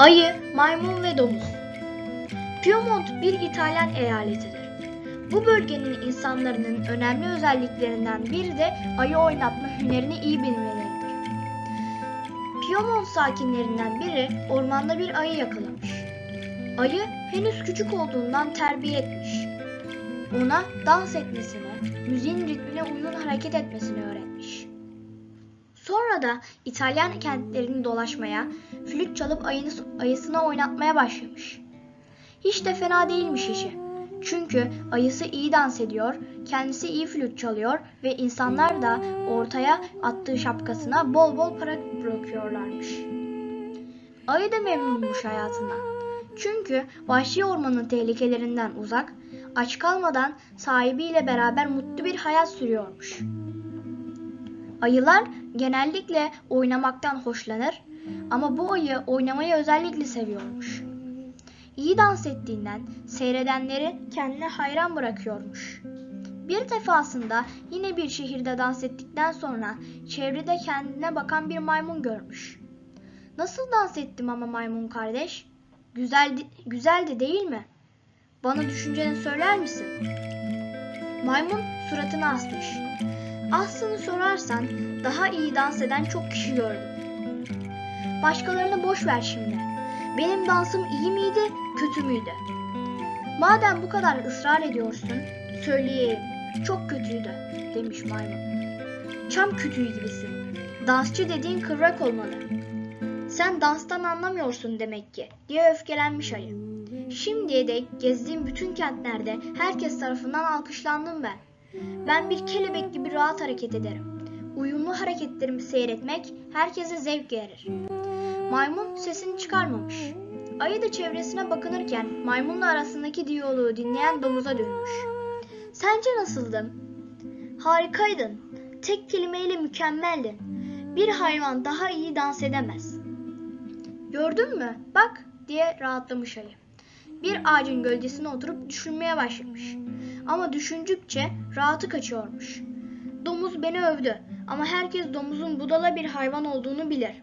Ayı, maymun ve domuz. Piemont bir İtalyan eyaletidir. Bu bölgenin insanların önemli özelliklerinden biri de ayı oynatma hünerini iyi bilmeleridir. Piemont sakinlerinden biri ormanda bir ayı yakalamış. Ayı henüz küçük olduğundan terbiye etmiş. Ona dans etmesini, müziğin ritmine uygun hareket etmesini öğretmiş. Sonra da İtalyan kentlerini dolaşmaya, flüt çalıp ayını, ayısına oynatmaya başlamış. Hiç de fena değilmiş işi. Çünkü ayısı iyi dans ediyor, kendisi iyi flüt çalıyor ve insanlar da ortaya attığı şapkasına bol bol para bırakıyorlarmış. Ayı da memnunmuş hayatından. Çünkü vahşi ormanın tehlikelerinden uzak, aç kalmadan sahibiyle beraber mutlu bir hayat sürüyormuş. Ayılar genellikle oynamaktan hoşlanır ama bu ayı oynamayı özellikle seviyormuş. İyi dans ettiğinden seyredenleri kendine hayran bırakıyormuş. Bir defasında yine bir şehirde dans ettikten sonra çevrede kendine bakan bir maymun görmüş. Nasıl dans ettim ama maymun kardeş? Güzeldi, güzeldi değil mi? Bana düşünceni söyler misin? Maymun suratını asmış. Aslını sorarsan daha iyi dans eden çok kişi gördüm. Başkalarını boş ver şimdi. Benim dansım iyi miydi, kötü müydü? Madem bu kadar ısrar ediyorsun, söyleyeyim. Çok kötüydü, demiş maymun. Çam kütüğü gibisin. Dansçı dediğin kıvrak olmalı. Sen danstan anlamıyorsun demek ki, diye öfkelenmiş ayı. Şimdiye dek gezdiğim bütün kentlerde herkes tarafından alkışlandım ben. Ben bir kelebek gibi rahat hareket ederim. Uyumlu hareketlerimi seyretmek herkese zevk verir. Maymun sesini çıkarmamış. Ayı da çevresine bakınırken maymunla arasındaki diyaloğu dinleyen domuza dönmüş. Sence nasıldım? Harikaydın. Tek kelimeyle mükemmeldin. Bir hayvan daha iyi dans edemez. Gördün mü? Bak diye rahatlamış ayı. Bir ağacın gölgesine oturup düşünmeye başlamış. Ama düşündükçe rahatı kaçıyormuş. Domuz beni övdü ama herkes domuzun budala bir hayvan olduğunu bilir.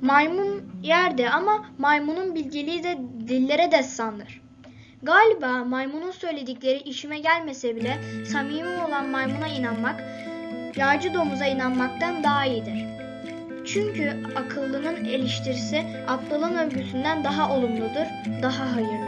Maymun yerde ama maymunun bilgeliği de dillere destandır. Galiba maymunun söyledikleri işime gelmese bile samimi olan maymuna inanmak, yağcı domuza inanmaktan daha iyidir. Çünkü akıllının eleştirisi aptalın övgüsünden daha olumludur, daha hayırlıdır.